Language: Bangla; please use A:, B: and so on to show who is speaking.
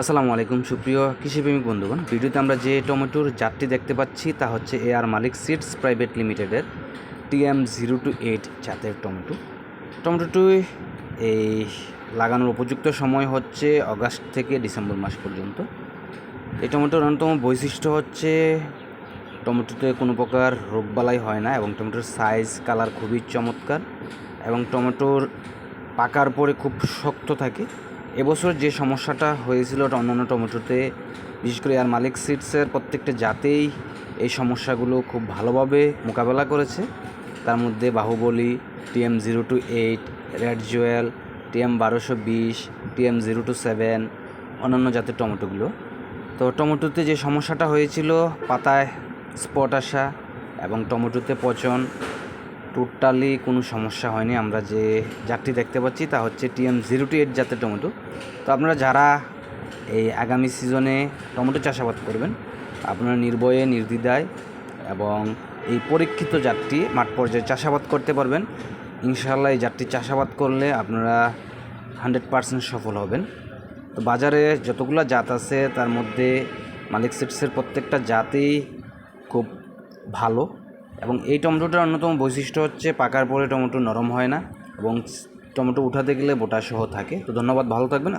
A: আসসালামু আলাইকুম, সুপ্রিয় কৃষিপ্রেমিক বন্ধুগণ। ভিডিওতে আমরা যে টমেটোর জাতটি দেখতে পাচ্ছি, তা হচ্ছে A R Malik seeds private লিমিটেডের টিএম জিরো টু এইট জাতের টমেটো। টমেটোটি এই লাগানোর উপযুক্ত সময় হচ্ছে অগাস্ট থেকে ডিসেম্বর মাস পর্যন্ত। এই টমেটোর অন্যতম বৈশিষ্ট্য হচ্ছে টমেটোতে কোনো প্রকার রোগবালাই হয় না এবং টমেটোর সাইজ, কালার খুবই চমৎকার এবং টমেটোর পাকার পরে খুব শক্ত থাকে। এবছর যে সমস্যাটা হয়েছিল অন্যান্য টমেটোতে, বিশেষ করে আর মালিক সিডসের প্রত্যেকটা জাতেই এই সমস্যাগুলো খুব ভালোভাবে মোকাবেলা করেছে। তার মধ্যে Baahubali, TM zero two eight, red jewel, TM বারোশো বিশ, টিএম জিরো টু সেভেন, অন্যান্য জাতের টমেটোগুলো। তো টমেটোতে যে সমস্যাটা হয়েছিল, পাতায় স্পট আসা এবং টমেটোতে পচন টোটালি কোনো সমস্যা হয়নি। আমরা যে জাতটি দেখতে পাচ্ছি তা হচ্ছে টিএম জিরো টু এইট জাতের টমেটো। তো আপনারা যারা এই আগামী সিজনে টমেটো চাষাবাদ করবেন, আপনারা নির্ভয়ে, নির্দ্বিধায় এবং এই পরীক্ষিত জাতটি মাঠ পর্যায়ে চাষাবাদ করতে পারবেন। ইনশাআল্লাহ এই জাতটি চাষাবাদ করলে আপনারা হান্ড্রেড পারসেন্ট সফল হবেন। তো বাজারে যতগুলো জাত আছে, তার মধ্যে মালিক সিটসের প্রত্যেকটা জাতেই খুব ভালো। এবং এই টমেটোটার অন্যতম বৈশিষ্ট্য হচ্ছে পাকার পরে টমেটো নরম হয় না এবং টমেটো উঠাতে গেলে বোটাসহ থাকে। তো ধন্যবাদ, ভালো থাকবেন